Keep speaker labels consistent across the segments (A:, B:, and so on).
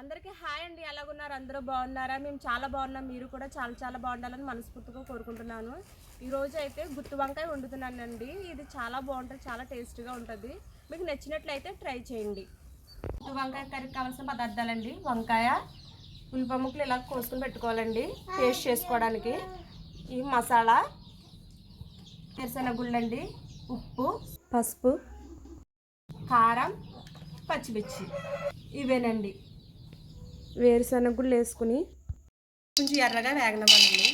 A: అందరికీ హాయ్ అండి. ఎలాగున్నారు? అందరూ బాగున్నారా? మేము చాలా బాగున్నాం. మీరు కూడా చాలా చాలా బాగుండాలని మనస్ఫూర్తిగా కోరుకుంటున్నాను. ఈరోజు అయితే గుత్తి వంకాయ వండుతున్నానండి. ఇది చాలా బాగుంటుంది చాలా టేస్ట్గా ఉంటుంది. మీకు నచ్చినట్లయితే ట్రై చేయండి. గుత్తి వంకాయ కర్రీకి కావాల్సిన పదార్థాలండి. వంకాయ ఉల్లిపముక్కలు ఇలా కోసుకుని పెట్టుకోవాలండి. పేస్ట్ చేసుకోవడానికి. ఈ మసాలా గుళ్ళండి ఉప్పు పసుపు కారం పచ్చిమిర్చి. ఇవేనండి. వేరుశనగ గుళ్ళు వేసుకుని కొంచెం ఎర్రగా వేగనవ్వాలండి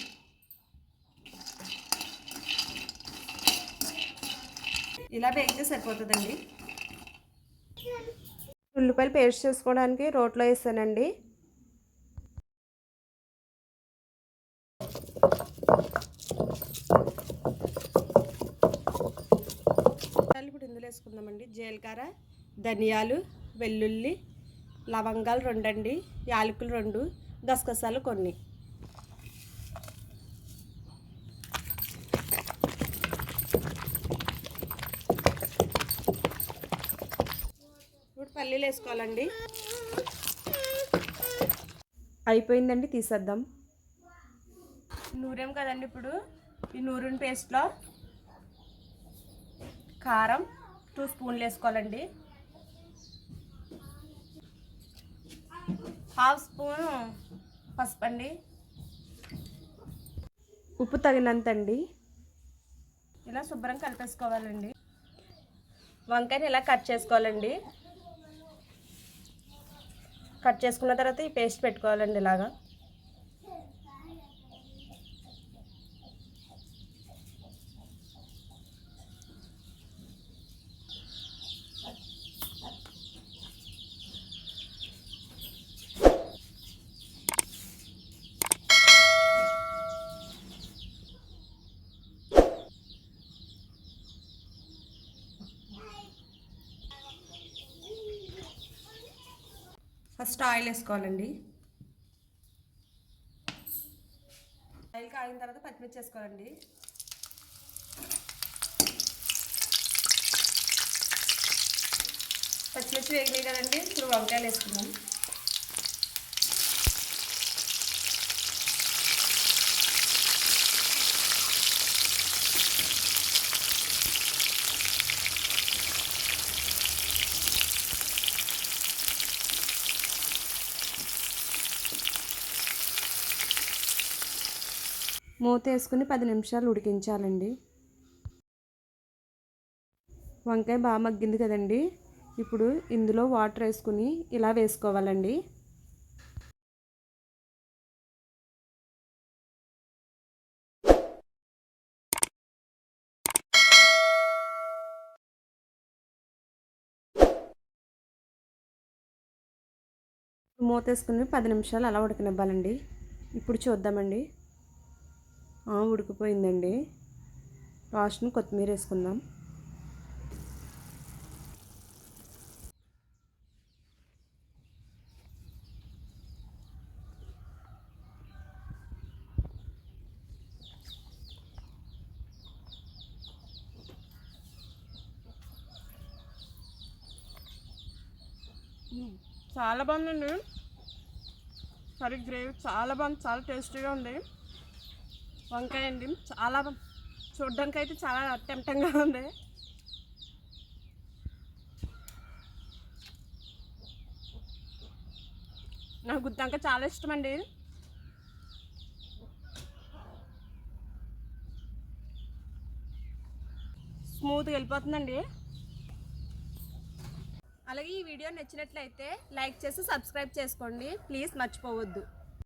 A: ఇలా వేగితే సరిపోతుందండి. ఉల్లిపాయలు పేస్ట్ చేసుకోవడానికి రోట్లో వేసానండి. ఇప్పుడు ఇందులో వేసుకుందామండి. జీలకర్ర ధనియాలు వెల్లుల్లి లవంగాలు రెండండి యాలకులు రెండు గసగసాలు కొన్ని. ఇప్పుడు పల్లీలు వేసుకోవాలండి. అయిపోయిందండి తీసేద్దాం. నూరేం కదండి ఇప్పుడు? ఈ నూరిన పేస్ట్లో కారం టూ స్పూన్లు వేసుకోవాలండి. హాఫ్ స్పూన్ పసుపు అండి ఉప్పు తగినంత అండి ఇలా శుభ్రం కలిపేసుకోవాలండి. వంకాయని ఇలా కట్ చేసుకోవాలండి. కట్ చేసుకున్న తర్వాత ఈ పేస్ట్ పెట్టుకోవాలండి ఇలాగా. ఫస్ట్ ఆయిల్ వేసుకోవాలండి. ఆయిల్ కాగిన తర్వాత పచ్చిమిర్చి వేసుకోవాలండి. పచ్చిమిర్చి వేగినాయి కదండి ఇప్పుడు వంకాయలు వేసుకుందాం. మూత వేసుకుని పది నిమిషాలు ఉడికించాలండి. వంకాయ బాగా మగ్గింది కదండి. ఇప్పుడు ఇందులో వాటర్ వేసుకుని ఇలా వేసుకోవాలండి. మూత వేసుకుని పది నిమిషాలు అలా ఉడకనివ్వాలండి. ఇప్పుడు చూద్దామండి. ఉడికిపోయిందండి. లాస్ట్ను కొత్తిమీర వేసుకుందాం. చాలా బాగుందండి. కర్రీ గ్రేవీ చాలా బాగుంది చాలా టేస్టీగా ఉంది. వంకాయ అండి. చాలా చూడడానికి అయితే చాలా అట్టెంప్టంగా ఉంది. నాకు గుత్తంక చాలా ఇష్టం అండి. స్మూత్గా వెళ్ళిపోతుందండి. అలాగే ఈ వీడియో నచ్చినట్లయితే లైక్ చేసి సబ్స్క్రైబ్ చేసుకోండి. ప్లీజ్ మర్చిపోవద్దు.